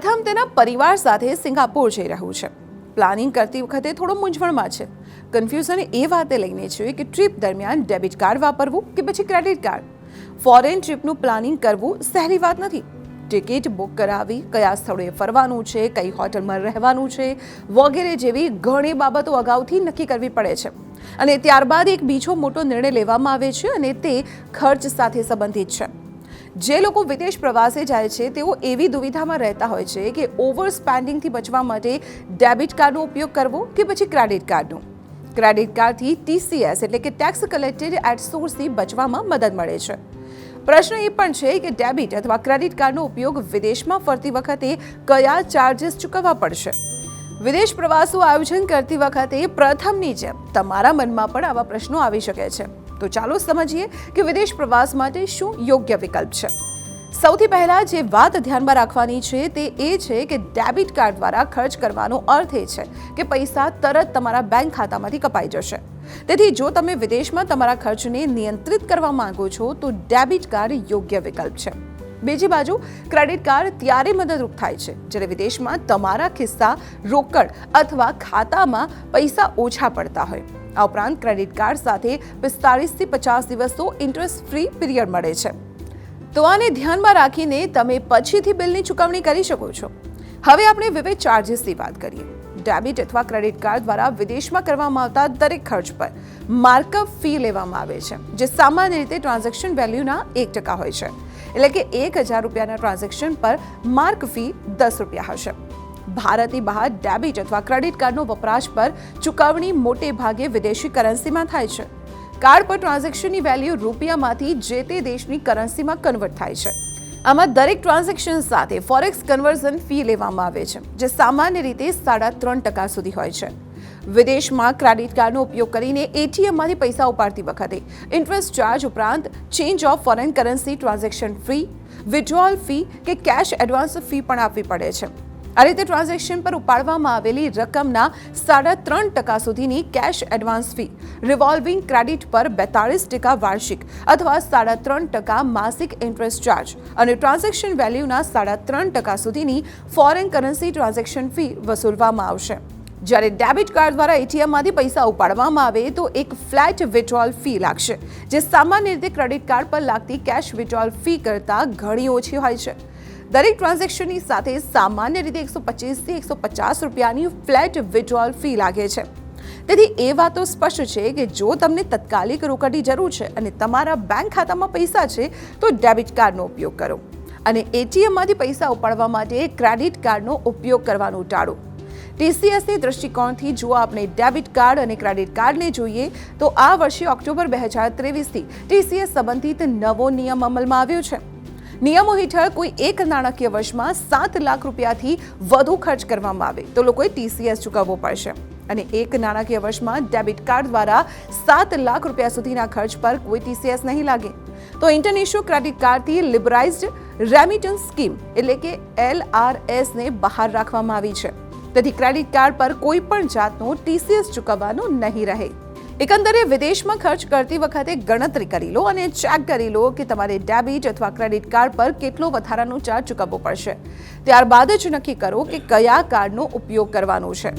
તેના પરિવાર સાથે સિંગાપોર જઈ રહ્યું છે. પ્લાનિંગ કરતી વખતે થોડો મૂંઝવણમાં છે. કન્ફ્યુઝન એ વાતે લઈને છે કે ટ્રીપ દરમિયાન ડેબિટ કાર્ડ વાપરવું કે પછી ક્રેડિટ કાર્ડ ફોરેન ટ્રીપનું પ્લાનિંગ કરવું સહેલી વાત નથી. ટિકિટ બુક કરાવી, કયા સ્થળોએ ફરવાનું છે, કઈ હોટલમાં રહેવાનું છે, વગેરે જેવી ઘણી બાબતો અગાઉથી નક્કી કરવી પડે છે. અને ત્યારબાદ એક બીજો મોટો નિર્ણય લેવામાં આવે છે અને તે ખર્ચ સાથે સંબંધિત છે. જે લોકો વિદેશ પ્રવાસે જાય છે, તેઓ એવી દુવિધામાં રહેતા હોય છે કે ઓવર સ્પેન્ડિંગથી બચવા માટે ડેબિટ કાર્ડનો ઉપયોગ કરવો કે પછી ક્રેડિટ કાર્ડનો. ક્રેડિટ કાર્ડથી ટીસીએસ એટલે કે ટેક્સ કલેક્ટેડ એટ સોર્સથી બચવામાં મદદ મળે છે. પ્રશ્ન એ પણ છે કે ડેબિટ અથવા ક્રેડિટ કાર્ડનો ઉપયોગ વિદેશમાં ફરતી વખતે કયા ચાર્જિસ ચૂકવવા પડશે? વિદેશ પ્રવાસનું આયોજન કરતી વખતે પ્રથમની જેમ તમારા મનમાં પણ આવા પ્રશ્નો આવી શકે છે. તો ચાલો સમજીએ કે વિદેશ પ્રવાસ માટે શું યોગ્ય વિકલ્પ છે. સૌથી પહેલા જે વાત ધ્યાનમાં રાખવાની છે તે એ છે કે ડેબિટ કાર્ડ દ્વારા ખર્ચ કરવાનો અર્થ એ છે કે પૈસા તરત તમારા બેંક ખાતામાંથી કપાઈ જશે. તેથી જો તમે વિદેશમાં તમારા ખર્ચને નિયંત્રિત કરવા માંગો છો તો ડેબિટ કાર્ડ યોગ્ય વિકલ્પ છે. બીજી બાજુ, ક્રેડિટ કાર્ડ ત્યારે મદદરૂપ થાય છે, જ્યારે વિદેશમાં તમારા ખિસ્સા, રોકડ અથવા ખાતામાં પૈસા ઓછા પડતા હોય. આ ઉપરાંત ક્રેડિટ કાર્ડ સાથે પિસ્તાળીસથી પચાસ દિવસનો ઇન્ટરેસ્ટ ફ્રી પીરિયડ મળે છે. તો આને ધ્યાનમાં રાખીને તમે પછીથી બિલની ચૂકવણી કરી શકો છો. હવે આપણે વિવિધ ચાર્જિસની વાત કરીએ. ડેબિટ અથવા ક્રેડિટ કાર્ડ દ્વારા વિદેશમાં કરવામાં આવતા દરેક ખર્ચ પર માર્કઅપ ફી લેવામાં આવે છે, જે સામાન્ય રીતે ટ્રાન્ઝેક્શન વેલ્યુના એક ટકા હોય છે. એટલે કે એક હજાર રૂપિયાના ટ્રાન્ઝેક્શન પર માર્ક ફી દસ રૂપિયા હશે. ભારતની બહાર ડેબિટ અથવા ક્રેડિટ કાર્ડનો વપરાશ પર ચૂકવણી મોટે ભાગે વિદેશી કરન્સીમાં થાય છે. કાર્ડ પર ટ્રાન્ઝેક્શનની વેલ્યુ રૂપિયામાંથી જે તે દેશની કરન્સીમાં કન્વર્ટ થાય છે. આમાં દરેક ટ્રાન્ઝેક્શન સાથે ફોરેક્સ કન્વર્ઝન ફી લેવામાં આવે છે, જે સામાન્ય રીતે સાડા ત્રણ ટકા સુધી હોય છે. વિદેશમાં ક્રેડિટ કાર્ડનો ઉપયોગ કરીને એટીએમમાંથી પૈસા ઉપાડતી વખતે ઇન્ટરેસ્ટ ચાર્જ ઉપરાંત change of foreign currency transaction fee withdrawal fee કે કેશ એડવાન્સ ફી પણ આપવી પડે છે. આ રીતે ટ્રાન્ઝેક્શન પર ઉપાડવામાં આવેલી રકમના સાડા ત્રણ ટકા સુધીની cash advance fee revolving credit પર બેતાળીસ ટકા વાર્ષિક અથવા સાડા ત્રણ ટકા માસિક ઇન્ટરેસ્ટ ચાર્જ અને ટ્રાન્ઝેક્શન વેલ્યુના સાડા ત્રણ ટકા સુધીની ફોરેન કરન્સી ટ્રાન્ઝેક્શન ફી વસૂલવામાં આવશે. જ્યારે ડેબિટ કાર્ડ દ્વારા એટીએમમાંથી પૈસા ઉપાડવામાં આવે તો એક ફ્લેટ વિડ્રોલ ફી લાગશે, જે સામાન્ય રીતે ક્રેડિટ કાર્ડ પર લાગતી કેશ વિડ્રોલ ફી કરતાં ઘણી ઓછી હોય છે. દરેક ટ્રાન્ઝેક્શનની સાથે સામાન્ય રીતે એકસો પચીસથી એકસો પચાસ રૂપિયાની ફ્લેટ વિડ્રોઅલ ફી લાગે છે. તેથી એ વાતો સ્પષ્ટ છે કે જો તમને તત્કાલિક રોકડની જરૂર છે અને તમારા બેંક ખાતામાં પૈસા છે, તો ડેબિટ કાર્ડનો ઉપયોગ કરો. અને એટીએમમાંથી પૈસા ઉપાડવા માટે ક્રેડિટ કાર્ડનો ઉપયોગ કરવાનું ટાળો. ટીસીએસની દૃષ્ટિકોણથી જો આપણે ડેબિટ કાર્ડ અને ક્રેડિટ કાર્ડને જોઈએ, તો આ વર્ષે ઓક્ટોબર બે હજાર ત્રેવીસથી ટીસીએસ સંબંધિત નવો નિયમ અમલમાં આવ્યો છે. નિયમો હેઠળ કોઈ એક નાણાકીય વર્ષમાં સાત લાખ રૂપિયાથી વધુ ખર્ચ કરવામાં આવે તો લોકોએ ટીસીએસ ચૂકવવો પડશે. અને એક નાણાકીય વર્ષમાં ડેબિટ કાર્ડ દ્વારા સાત લાખ રૂપિયા સુધીના ખર્ચ પર કોઈ ટીસીએસ નહીં લાગે. તો ઇન્ટરનેશનલ ક્રેડિટ કાર્ડથી લિબરાઇઝ્ડ રેમિટન્સ સ્કીમ એટલે કે એલ આર એસને બહાર રાખવામાં આવી છે. તેથી ક્રેડિટ કાર્ડ પર કોઈ પણ જાતનો ટીસીએસ ચૂકવવાનું નહીં રહે. એકંદરે વિદેશમાં ખર્ચ કરતી વખતે ગણતરી કરી લો અને ચેક કરી લો કે તમારે ડેબિટ અથવા ક્રેડિટ કાર્ડ પર કેટલો વધારાનો ચાર્જ ચૂકવવો પડશે. ત્યારબાદ જ નક્કી કરો કે કયા કાર્ડનો ઉપયોગ કરવાનો છે.